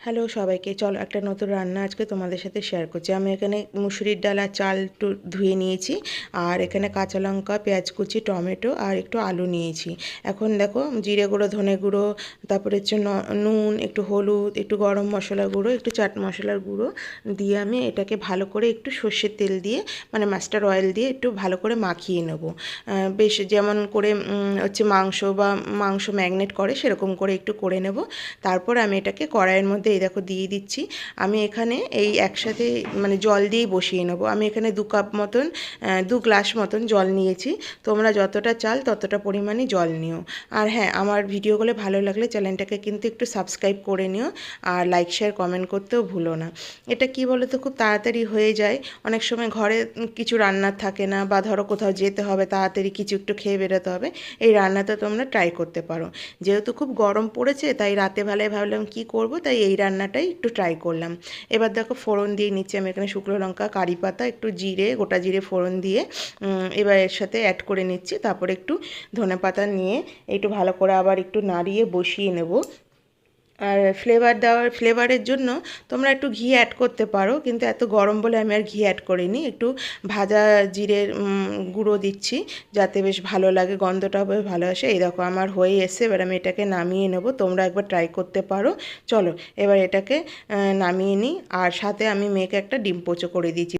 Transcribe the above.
Hello সবাইকে, চলো একটা নতুন রান্না আজকে তোমাদের সাথে শেয়ার করছি। আমি এখানে মুসুরির ডাল আর চাল ধুয়ে নিয়েছি, আর এখানে কাঁচা লঙ্কা, পেঁয়াজ কুচি, টমেটো আর একটু আলু নিয়েছি। এখন দেখো জিরে গুঁড়ো, ধনে গুঁড়ো, তারপরে হচ্ছে নুন, একটু হলুদ, একটু গরম মশলা গুঁড়ো, একটু চাট মশলার গুঁড়ো দিয়ে আমি এটাকে ভালো করে একটু সর্ষের তেল দিয়ে মানে মাস্টার অয়েল দিয়ে একটু ভালো করে মাখিয়ে নেব। বেশ যেমন করে হচ্ছে মাংস বা মাংস ম্যাগনেট করে সেরকম করে একটু করে নেব। তারপর আমি এটাকে কড়াইয়ের মধ্যে এই দেখো দিয়ে দিচ্ছি। আমি এখানে এই একসাথে মানে জল দিয়েই বসিয়ে নেব। আমি এখানে দু কাপ মতন দু গ্লাস মতন জল নিয়েছি। তোমরা যতটা চাল ততটা পরিমাণে জল নিও। আর হ্যাঁ আমার ভিডিওগুলো ভালো লাগলে চ্যানেলটাকে কিন্তু একটু সাবস্ক্রাইব করে নিও আর লাইক, শেয়ার, কমেন্ট করতেও ভুলো না। এটা কি বলো তো খুব তাড়াতাড়ি হয়ে যায়। অনেক সময় ঘরে কিছু রান্নার থাকে না বা ধরো কোথাও যেতে হবে, তাড়াতাড়ি কিছু একটু খেয়ে বেরোতে হবে। এই রান্নাটা তোমরা ট্রাই করতে পারো। যেহেতু খুব গরম পড়েছে, তাই রাতে বেলায় ভাবলাম কি করব, তাই এই রান্নাটাই একটু ট্রাই করলাম। এবার দেখো ফোড়ন দিয়ে নিচ্ছি আমি এখানে শুকনো লঙ্কা, কারি পাতা, একটু জিরে, গোটা জিরে ফোড়ন দিয়ে এবার এর সাথে অ্যাড করে নিচ্ছি। তারপরে একটু ধনে পাতা নিয়ে একটু ভালো করে আবার একটু নাড়িয়ে বসিয়ে নেব। আর ফ্লেভার দেওয়ার ফ্লেভারের জন্য তোমরা একটু ঘি অ্যাড করতে পারো, কিন্তু এত গরম বলে আমি আর ঘি অ্যাড করিনি। একটু ভাজা জিরের গুঁড়ো দিচ্ছি, যাতে বেশ ভালো লাগে, গন্ধটাও বেশ ভালো আসে। এই দেখো, আমার হয়ে এসে এবার আমি এটাকে নামিয়ে নেব, তোমরা একবার ট্রাই করতে পারো। চলো, এবার এটাকে নামিয়ে নিই, আর সাথে আমি মেয়েকে একটা ডিম পোচো করে দিয়েছি।